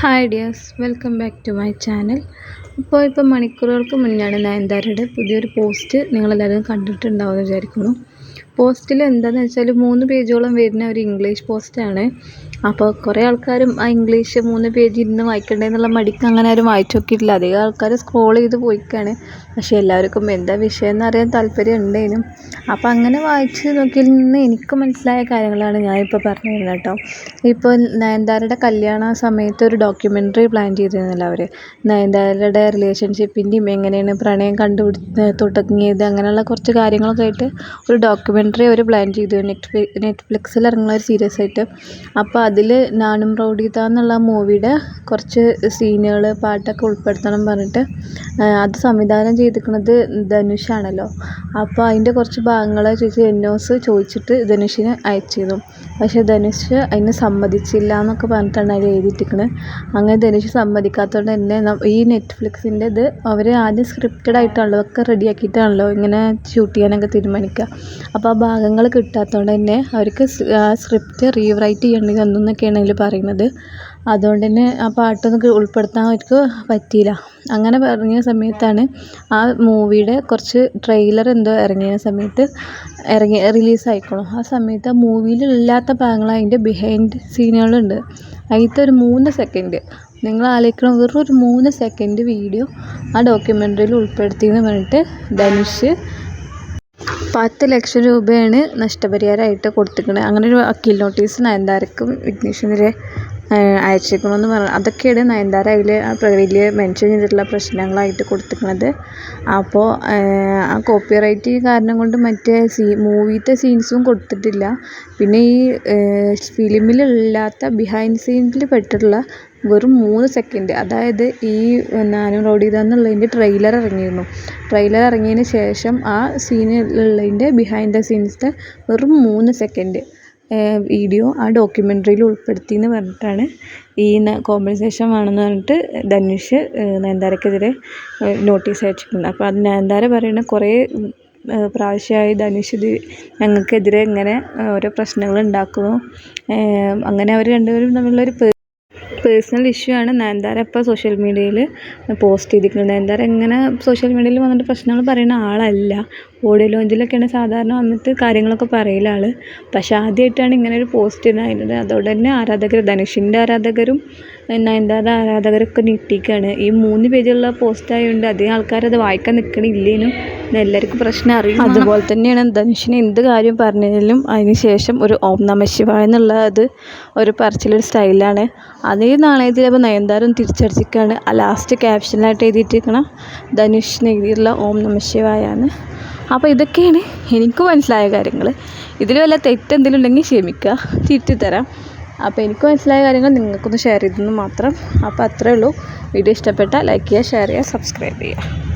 Hi dears welcome back to my channel അപ്പോൾ ഇപ്പോൾ മണിക്കൂറുകൾക്ക് മുന്നാണ് നയൻതാരയുടെ പുതിയൊരു പോസ്റ്റ് നിങ്ങളെല്ലാവരും കണ്ടിട്ടുണ്ടാവുമെന്ന് വിചാരിക്കുന്നു. പോസ്റ്റിൽ എന്താണെന്ന് വെച്ചാൽ മൂന്ന് പേജോളം വരുന്ന ഒരു ഇംഗ്ലീഷ് പോസ്റ്റാണ്. അപ്പോൾ കുറേ ആൾക്കാരും ആ ഇംഗ്ലീഷ് മൂന്ന് പേജ് ഇരുന്ന് വായിക്കണ്ടേ എന്നുള്ള മടിക്ക് അങ്ങനെ ആരും വായിച്ചു നോക്കിയിട്ടില്ല. അധികം ആൾക്കാർ സ്ക്രോൾ ചെയ്ത് പോയിക്കാണ്. പക്ഷേ എല്ലാവർക്കും എന്താ വിഷയം എന്നറിയാൻ താല്പര്യം ഉണ്ടേനും. അപ്പോൾ അങ്ങനെ വായിച്ച് നോക്കിയതിൽ നിന്ന് എനിക്ക് മനസ്സിലായ കാര്യങ്ങളാണ് ഞാനിപ്പോൾ പറഞ്ഞു തരുന്നത് കേട്ടോ. ഇപ്പോൾ നയൻതാരയുടെ കല്യാണ സമയത്ത് ഒരു ഡോക്യുമെന്ററി പ്ലാൻ ചെയ്തിരുന്നല്ലോ അവർ നയൻതാരയുടെ റിലേഷൻഷിപ്പിന്റെയും എങ്ങനെയാണ് പ്രണയം കണ്ടുപിടി തുടങ്ങിയത് അങ്ങനെയുള്ള കുറച്ച് കാര്യങ്ങളൊക്കെ ആയിട്ട് ഒരു ഡോക്യുമെന്ററി അവർ പ്ലാൻ ചെയ്തു. നെറ്റ്ഫ്ലി നെറ്റ്ഫ്ലിക്സിൽ ഇറങ്ങുന്ന ഒരു സീരീസ് ആയിട്ട് അപ്പോൾ അതിൽ നാനും റൗഡീത എന്നുള്ള മൂവിയുടെ കുറച്ച് സീനുകൾ പാട്ടൊക്കെ ഉൾപ്പെടുത്തണം പറഞ്ഞിട്ട് അത് സംവിധാനം ചെയ്തിരിക്കുന്നത് ധനുഷാണല്ലോ. അപ്പോൾ അതിന്റെ കുറച്ച് ഭാഗങ്ങൾ ചേച്ചി എന്നോസ് ചോദിച്ചിട്ട് ധനുഷിന് അയച്ചിരുന്നു. പക്ഷേ ധനുഷ് അതിന് സമ്മതിച്ചില്ല എന്നൊക്കെ പറഞ്ഞിട്ടാണ് അതിൽ എഴുതിയിട്ടിരിക്കുന്നത് അങ്ങനെ ധനുഷ് സമ്മതിക്കാത്തതുകൊണ്ട് തന്നെ ഈ നെറ്റ്ഫ്ലിക്സിന്റെ ഇത് അവർ ആദ്യം സ്ക്രിപ്റ്റഡ് ആയിട്ടാണല്ലോ ഒക്കെ റെഡിയാക്കിയിട്ടാണല്ലോ ഇങ്ങനെ ഷൂട്ട് ചെയ്യാനൊക്കെ തീരുമാനിക്കുക അപ്പോൾ ആ ഭാഗങ്ങൾ കിട്ടാത്തതുകൊണ്ട് തന്നെ അവർക്ക് സ്ക്രിപ്റ്റ് റീറൈറ്റ് ചെയ്യേണ്ടി വന്നു എന്നൊക്കെയാണ് അതിൽ പറയുന്നത്. അതുകൊണ്ട് തന്നെ ആ പാട്ടൊന്നും ഉൾപ്പെടുത്താൻ അവർക്ക് പറ്റിയില്ല. അങ്ങനെ പറഞ്ഞ സമയത്താണ് ആ മൂവിയുടെ കുറച്ച് ട്രെയിലർ എന്തോ ഇറങ്ങിയ സമയത്ത് ഇറങ്ങി റിലീസായിക്കോളും ആ സമയത്ത് ആ മൂവിയിൽ ഇല്ലാത്ത ഭാഗങ്ങൾ അതിന്റെ ബിഹൈൻഡ് സീനുകളുണ്ട് അതിലത്തെ ഒരു മൂന്ന് സെക്കൻഡ് നിങ്ങൾ ആലോചിക്കണം വെറും ഒരു മൂന്ന് സെക്കൻഡ് വീഡിയോ ആ ഡോക്യുമെന്ററിയിൽ ഉൾപ്പെടുത്തിയെന്ന് പറഞ്ഞിട്ട് ധനുഷ് പത്ത് ലക്ഷം രൂപയാണ് നഷ്ടപരിഹാരമായിട്ട് കൊടുത്തിരിക്കുന്നത് അങ്ങനെ ഒരു വക്കീൽ നോട്ടീസ് നയൻതാരക്കും വിഘ്നേഷിനെതിരെ അയച്ചേക്കണമെന്ന് പറഞ്ഞു അതൊക്കെയാണ് നയൻതാര അതിൽ വലിയ മെൻഷൻ ചെയ്തിട്ടുള്ള പ്രശ്നങ്ങളായിട്ട് കൊടുത്തിരിക്കുന്നത് അപ്പോൾ ആ കോപ്പി റൈറ്റ് കാരണം കൊണ്ട് മറ്റേ സീ മൂവിയിലത്തെ സീൻസും കൊടുത്തിട്ടില്ല. പിന്നെ ഈ ഫിലിമിലില്ലാത്ത ബിഹൈൻഡ് സീൻസിൽ പെട്ടിട്ടുള്ള വെറും മൂന്ന് സെക്കൻഡ് അതായത് ഈ നാനും റോഡ് എന്നുള്ളതിന്റെ ട്രെയിലർ ഇറങ്ങിയിരുന്നു. ട്രെയിലർ ഇറങ്ങിയതിന് ശേഷം ആ സീനിലുള്ളതിന്റെ ബിഹൈൻഡ് ദ സീൻസിന്റെ വെറും മൂന്ന് സെക്കൻഡ് വീഡിയോ ആ ഡോക്യുമെന്ററിയിൽ ഉൾപ്പെടുത്തി എന്ന് പറഞ്ഞിട്ടാണ് ഈ കോമ്പൻസേഷൻ വേണമെന്ന് പറഞ്ഞിട്ട് ധനുഷ് നയൻതാരക്കെതിരെ നോട്ടീസ് അയച്ചിട്ടുണ്ട്. അപ്പോൾ അത് നയൻതാര പറയുന്നത് കുറേ പ്രാവശ്യമായി ധനുഷ് ഇത് ഞങ്ങൾക്കെതിരെ ഇങ്ങനെ ഓരോ പ്രശ്നങ്ങൾ ഉണ്ടാക്കുന്നു. അങ്ങനെ അവർ രണ്ടുപേരും തമ്മിലുള്ളൊരു പേഴ്സണൽ ഇഷ്യൂ ആണ്. നയൻതാര ഇപ്പോൾ സോഷ്യൽ മീഡിയയിൽ പോസ്റ്റ് ചെയ്തിരിക്കുന്നത് നയൻതാര എങ്ങനെ സോഷ്യൽ മീഡിയയിൽ വന്നിട്ട് പ്രശ്നങ്ങൾ പറയുന്ന ആളല്ല. ഓഡിയോ ലോഞ്ചിലൊക്കെയാണ് സാധാരണ വന്നിട്ട് കാര്യങ്ങളൊക്കെ പറയൽ ആൾ പക്ഷേ ആദ്യമായിട്ടാണ് ഇങ്ങനെ ഒരു പോസ്റ്റ് ഇടുന്നത്. അതോടെ തന്നെ ആരാധകർ ധനുഷിന്റെ ആരാധകരും നയൻതാര ആരാധകരൊക്കെ ഞെട്ടിക്കുകയാണ് ഈ മൂന്ന് പേജുള്ള പോസ്റ്റ് ആയതുകൊണ്ട് അധികം ആൾക്കാരത് വായിക്കാൻ നിൽക്കണില്ലേനും എല്ലാവർക്കും പ്രശ്നം അറിയും അതുപോലെ തന്നെയാണ് ധനുഷിന് എന്ത് കാര്യം പറഞ്ഞാലും അതിന് ശേഷം ഒരു ഓം നമ ശിവായ എന്നുള്ള അത് ഒരു പറച്ചിലൊരു സ്റ്റൈലാണ്. അതേ നാണയത്തിൽ അപ്പോൾ നയൻതാരം തിരിച്ചടിച്ചിരിക്കുകയാണ്. ആ ലാസ്റ്റ് ക്യാപ്ഷനായിട്ട് എഴുതിയിട്ടിരിക്കണം ധനുഷിന് എഴുതിയിട്ടുള്ള ഓം നമ ശിവായാണ്. അപ്പോൾ ഇതൊക്കെയാണ് എനിക്ക് മനസ്സിലായ കാര്യങ്ങൾ. ഇതിൽ വല്ല തെറ്റെന്തെങ്കിലും ഉണ്ടെങ്കിൽ ക്ഷമിക്കുക. തിരുത്തി തരാം. അപ്പോൾ എനിക്ക് മനസ്സിലായ കാര്യങ്ങൾ നിങ്ങൾക്കൊന്ന് ഷെയർ ചെയ്തെന്ന് മാത്രം. അപ്പോൾ അത്രേ ഉള്ളൂ. വീഡിയോ ഇഷ്ടപ്പെട്ടാൽ ലൈക്ക് ചെയ്യുക ഷെയർ ചെയ്യുക സബ്സ്ക്രൈബ് ചെയ്യുക.